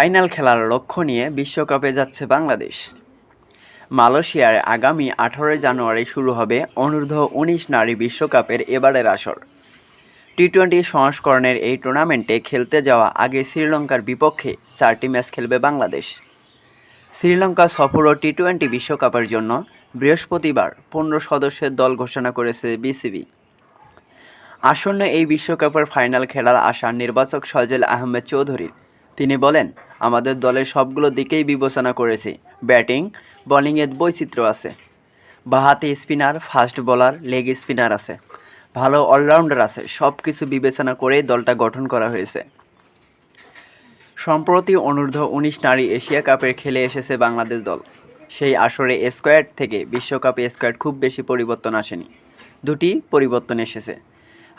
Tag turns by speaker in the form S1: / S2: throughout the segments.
S1: Final খেলার লক্ষ্য নিয়ে বিশ্বকাপে যাচ্ছে বাংলাদেশ। মালয়েশিয়ায় আগামী আঠারোই জানুয়ারি শুরু হবে অনূর্ধ্ব উনিশ নারী বিশ্বকাপের এবারের আসর। টি টোয়েন্টি সংস্করণের এই টুর্নামেন্টে খেলতে যাওয়া আগে শ্রীলঙ্কার বিপক্ষে চারটি ম্যাচ খেলবে বাংলাদেশ। শ্রীলঙ্কা সফর ও টি টোয়েন্টি বিশ্বকাপের জন্য বৃহস্পতিবার পনেরো সদস্যের দল ঘোষণা করেছে বিসিবি। আসন্ন এই বিশ্বকাপের ফাইনাল খেলার আশা নির্বাচক সজল আহমেদ চৌধুরীর। তিনি বলেন, আমাদের দলের সবগুলো দিকেই বিবেচনা করেছি। ব্যাটিং, বোলিংয়ের বৈচিত্র্য আছে। বাহাতি spinner, fast bowler, leg spinner আছে। ভালো অলরাউন্ডার আছে। সব কিছু বিবেচনা করেই দলটা গঠন করা হয়েছে। সম্প্রতি অনূর্ধ্ব উনিশ নারী এশিয়া কাপের খেলে এসেছে বাংলাদেশ দল। সেই আসরে স্কোয়াড থেকে বিশ্বকাপে স্কোয়াড খুব বেশি পরিবর্তন আসেনি। দুটি পরিবর্তন এসেছে।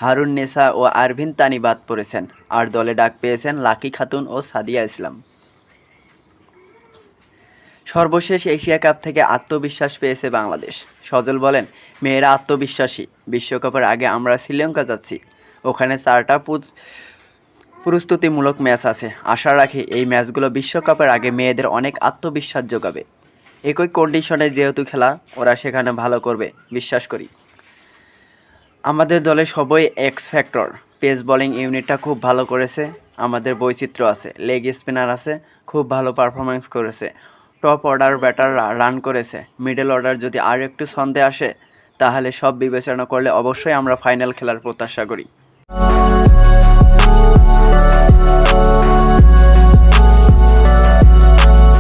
S1: হারুন নেসা ও আরভিন তানি বাদ পড়েছেন। আর দলে ডাক পেয়েছেন লাকি খাতুন ও সাদিয়া ইসলাম। সর্বশেষ এশিয়া কাপ থেকে আত্মবিশ্বাস পেয়েছে বাংলাদেশ। সজল বলেন, মেয়েরা আত্মবিশ্বাসী। বিশ্বকাপের আগে আমরা শ্রীলঙ্কা যাচ্ছি। ওখানে চারটা প্রস্তুতিমূলক ম্যাচ আছে। আশা রাখি এই ম্যাচগুলো বিশ্বকাপের আগে মেয়েদের অনেক আত্মবিশ্বাস যোগাবে। একই কন্ডিশনে যেহেতু খেলা, ওরা সেখানে ভালো করবে। বিশ্বাস করি। আমাদের দলে সবই এক্স ফ্যাক্টর পেস বোলিং ইউনিটটা খুব ভালো করেছে। আমাদের বৈচিত্র্য আছে। লেগ স্পিনার আছে। খুব ভালো পারফরমেন্স করেছে। টপ অর্ডার ব্যাটার রান করেছে। মিডল অর্ডার যদি আর একটু ছন্দে আসে, তাহলে সব বিবেচনা করলে অবশ্যই আমরা ফাইনাল খেলার প্রত্যাশা করি।